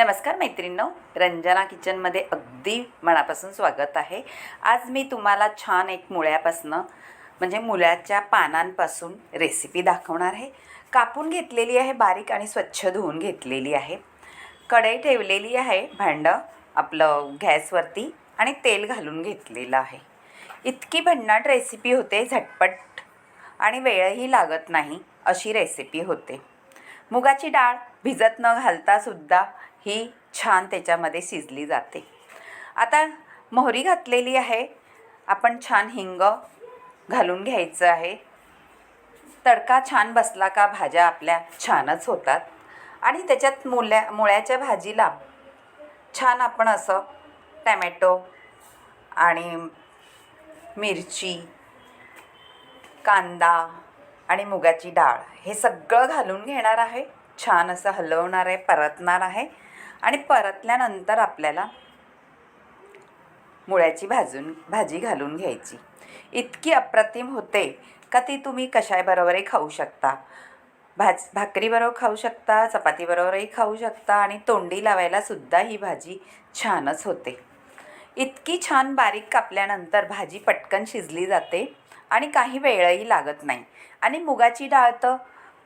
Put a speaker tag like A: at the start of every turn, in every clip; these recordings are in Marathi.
A: नमस्कार मैत्रिणींनो रंजना किचनमध्ये अगदी मनापासून स्वागत आहे. आज मी तुम्हाला छान एक मुळ्यापासनं म्हणजे मुळ्याच्या पानांपासून रेसिपी दाखवणार आहे. कापून घेतलेली आहे बारीक आणि स्वच्छ धुवून घेतलेली आहे. कढई ठेवलेली आहे भांडं आपलं गॅसवरती आणि तेल घालून घेतलेलं आहे. इतकी भन्नाट रेसिपी होते झटपट आणि वेळही लागत नाही अशी रेसिपी होते. मुगाची डाळ भिजत न घालता सुद्धा ही छान त्याच्यामध्ये शिजली जाते. आता मोहरी घातलेली आहे. आपण छान हिंग घालून घ्यायचं आहे. तडका छान बसला का भाज्या आपल्या छानच होतात. आणि त्याच्यात मुल्या मुळ्याच्या भाजीला छान आपण असं टॅमॅटो आणि मिरची कांदा आणि मुगाची डाळ हे सगळं घालून घेणार आहे. छान असं हलवणार आहे परतणार आहे. आणि परतल्यानंतर आपल्याला मुळ्याची भाजून भाजी घालून घ्यायची. इतकी अप्रतिम होते का ती तुम्ही कशाबरोबरही खाऊ शकता. भाज भाकरीबरोबर खाऊ शकता चपातीबरोबरही खाऊ शकता आणि तोंडी लावायला सुद्धा ही भाजी छानच होते. इतकी छान बारीक कापल्यानंतर भाजी पटकन शिजली जाते आणि काही वेळही लागत नाही. आणि मुगाची डाळ तर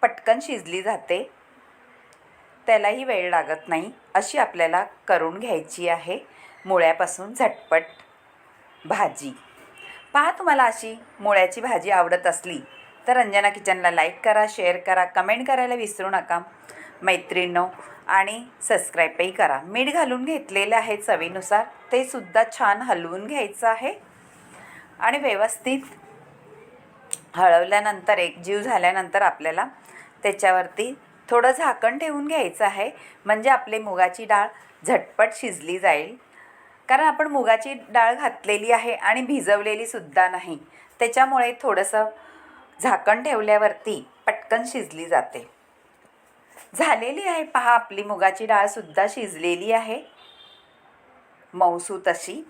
A: पटकन शिजली जाते. त्यालाही वेळ लागत नाही अशी आपल्याला करून घ्यायची आहे. मुळ्यापासून झटपट भाजी. पहा तुम्हाला अशी मुळ्याची भाजी आवडत असली तर रंजना किचनला लाईक करा शेअर करा कमेंट करायला विसरू नका. मैत्रिणींनो आणि सबस्क्राईबही करा. मीठ घालून घेतलेलं आहे चवीनुसार ते सुद्धा छान हलवून घ्यायचं आहे. आणि व्यवस्थित हळवल्यानंतर एकजीव झाल्यानंतर आपल्याला त्याच्यावरती थोडं झाकण ठेवून घ्यायचं आहे. म्हणजे आपली मुगाची डाळ झटपट शिजली जाईल. कारण आपण मुगाची डाळ घातलेली आहे आणि भिजवलेली सुद्धा नाही. त्याच्यामुळे थोडंसं झाकण ठेवल्यावरती पटकन शिजली जाते. झालेली आहे. पहा आपली मुगाची डाळसुद्धा शिजलेली आहे. मऊसू तशी.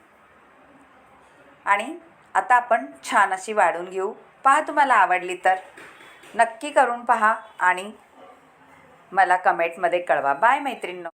A: आणि आता आपण छान अशी वाढून घेऊ. पहा तुम्हाला आवडली तर. नक्की करून पहा आणि मला कमेंटमध्ये कळवा. बाय मैत्रिणींनो.